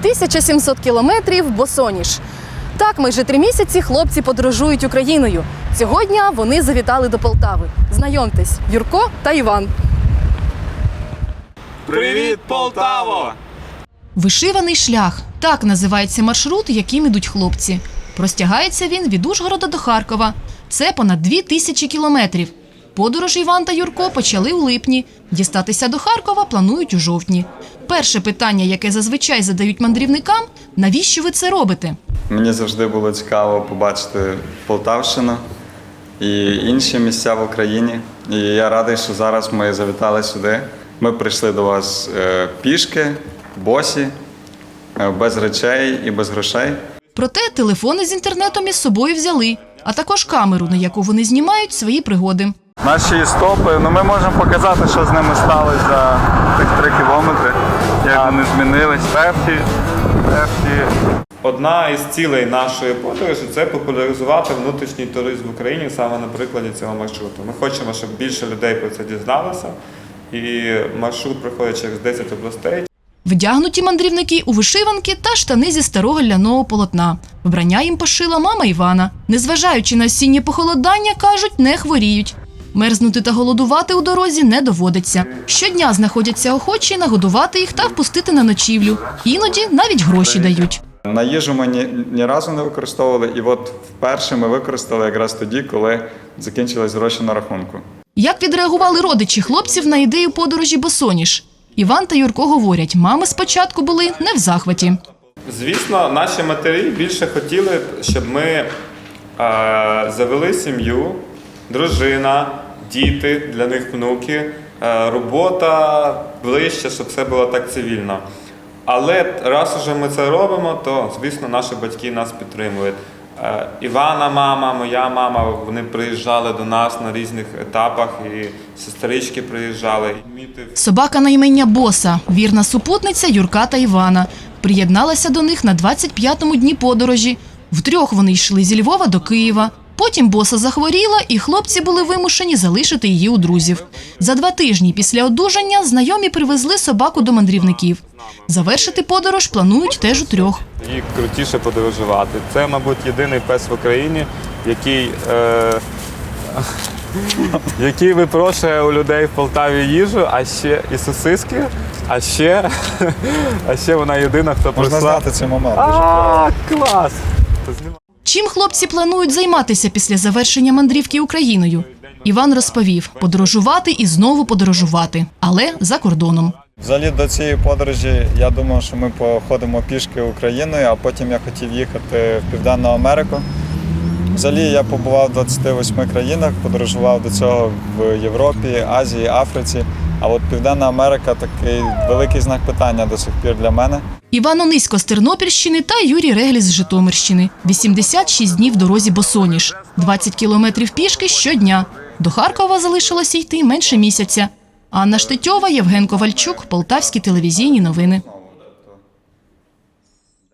1700 кілометрів босоніж. Так, майже три місяці хлопці подорожують Україною. Сьогодні вони завітали до Полтави. Знайомтесь, Юрко та Іван. Привіт, Полтаво! Вишиваний шлях так називається маршрут, яким ідуть хлопці. Простягається він від Ужгорода до Харкова. Це понад дві тисячі кілометрів. Подорож Іван та Юрко почали у липні. Дістатися до Харкова планують у жовтні. Перше питання, яке зазвичай задають мандрівникам: навіщо ви це робите? Мені завжди було цікаво побачити Полтавщину і інші місця в Україні. І я радий, що зараз ми завітали сюди. Ми прийшли до вас е, пішки, босі, е, без речей і без грошей. Проте телефони з інтернетом із собою взяли, а також камеру, на яку вони знімають свої пригоди. Наші стопи, ну ми можемо показати, що з ними сталося за тих три кілометри, як вони змінились. Перші, перші Одна із цілей нашої подорожі це популяризувати внутрішній туризм в Україні саме на прикладі цього маршруту. Ми хочемо, щоб більше людей про це дізналося. І маршрут проходить через 10 областей. Вдягнуті мандрівники у вишиванки та штани зі старого ляного полотна. Вбрання їм пошила мама Івана. Незважаючи на осіннє похолодання, кажуть, не хворіють. Мерзнути та голодувати у дорозі не доводиться. Щодня знаходяться охочі нагодувати їх та впустити на ночівлю. Іноді навіть гроші дають. На їжу ми ні, ні разу не використовували, і от вперше ми використали якраз тоді, коли закінчились гроші на рахунку. Як відреагували родичі хлопців на ідею подорожі Босоніж? Іван та Юрко говорять, мами спочатку були не в захваті. Звісно, наші матері більше хотіли, щоб ми е, завели сім'ю, дружина, діти, для них внуки, е, робота ближче, щоб все було так цивільно. Але раз уже ми це робимо, то звісно наші батьки нас підтримують. Е, Івана, мама, моя мама, вони приїжджали до нас на різних етапах, і сестрички приїжджали. Собака на імення Боса, вірна супутниця Юрка та Івана. Приєдналася до них на 25-му дні подорожі. Втрьох вони йшли зі Львова до Києва. Потім боса захворіла, і хлопці були вимушені залишити її у друзів. За два тижні після одужання знайомі привезли собаку до мандрівників. Завершити подорож планують теж у трьох. і крутіше подорожувати. Це, мабуть, єдиний пес в Україні, який, е, який випрошує у людей в Полтаві їжу, а ще і сосиски, а ще, а ще вона єдина, хто Можна знати цей момент. А, клас! Чим хлопці планують займатися після завершення мандрівки Україною? Іван розповів подорожувати і знову подорожувати, але за кордоном. Взагалі до цієї подорожі я думав, що ми походимо пішки Україною, а потім я хотів їхати в Південну Америку. Взагалі я побував в 28 країнах, подорожував до цього в Європі, Азії, Африці. А от Південна Америка такий великий знак питання до сих пір для мене. Іван Онисько з Тернопільщини та Юрій Регліс з Житомирщини. 86 днів дорозі Босоніж, 20 кілометрів пішки щодня. До Харкова залишилося йти менше місяця. Анна Штетьова, Євген Ковальчук, Полтавські телевізійні новини.